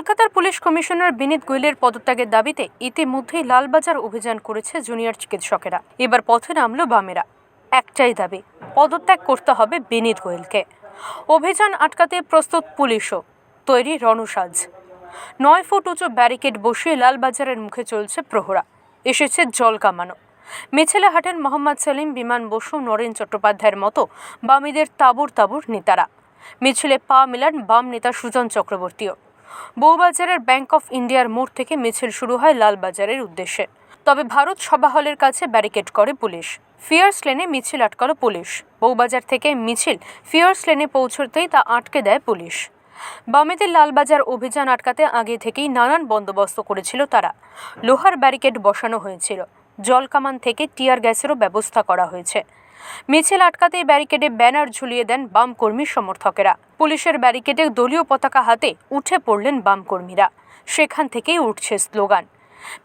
কলকাতার police commissioner বিনীত গোয়েলের পদত্যাগের দাবিতে ইতিমধ্যেই লালবাজার অভিযান করেছে জুনিয়র চিকিৎসকেরা। এবার পথে নামলো বামেরা। একটাই দাবি, পদত্যাগ করতে হবে বিনীত গোয়েলকে। অভিযান আটকাতে প্রস্তুত পুলিশও, তৈরি রণসাজ নয় ফুট উঁচু ব্যারিকেড বসিয়ে লালবাজারের মুখে চলছে প্রহরা। এসেছে জল কামানো। মিছিলে হাঁটেন মোহাম্মদ সেলিম, বিমান বসু, নরেন চট্টোপাধ্যায়ের মতো বামীদের তাবুর তাবুর নেতারা। মিছিলে পা মেলান বাম নেতা সুজন চক্রবর্তীও। বউবাজারের ব্যাংক অফ ইন্ডিয়ার মোড় থেকে মিছিল শুরু হয় লালবাজারের উদ্দেশ্যে। তবে ভারত সভা হলের কাছে ব্যারিকেড করে পুলিশ। ফিয়ার্স লেনে মিছিল আটকালো পুলিশ। বউবাজার থেকে মিছিল ফিয়ার্স লেনে পৌঁছতেই তা আটকে দেয় পুলিশ। বামেদের লালবাজার অভিযান আটকাতে আগে থেকেই নানান বন্দোবস্ত করেছিল তারা। লোহার ব্যারিকেড বসানো হয়েছিল। জল কামান থেকে টিয়ার গ্যাসেরও ব্যবস্থা করা হয়েছে। মিছিল আটকাতেই ব্যারিকেডে ব্যানার ঝুলিয়ে দেন বাম কর্মী সমর্থকেরা। পুলিশের ব্যারিকেডে দলীয় পতাকা হাতে উঠে পড়লেন বাম কর্মীরা সেখান থেকেই উঠছে স্লোগান।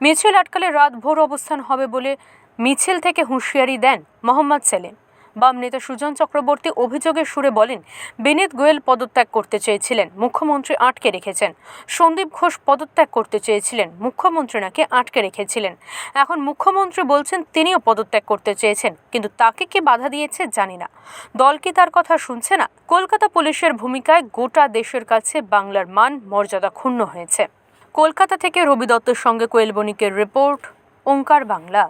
মিছিল আটকালে রাত ভোর অবস্থান হবে বলে মিছিল থেকে হুঁশিয়ারি দেন মোহাম্মদ সেলিম। বাম নেতা সুজন চক্রবর্তী অভিযোগের সুরে বলেন, বিনীত গোয়েল পদত্যাগ করতে চেয়েছিলেন, মুখ্যমন্ত্রী আটকে রেখেছেন। সন্দীপ ঘোষ পদত্যাগ করতে চেয়েছিলেন, মুখ্যমন্ত্রী নাকি আটকে রেখেছিলেন। এখন মুখ্যমন্ত্রী বলছেন, তিনিও পদত্যাগ করতে চেয়েছেন, কিন্তু তাকে কে বাধা দিয়েছে জানি না। দল কি তার কথা শুনছে না? কলকাতা পুলিশের ভূমিকায় গোটা দেশের কাছে বাংলার মান মর্যাদা ক্ষুণ্ণ হয়েছে। কলকাতা থেকে রবি দত্তের সঙ্গে কোয়েল বণিকের রিপোর্ট, ওঙ্কার বাংলা।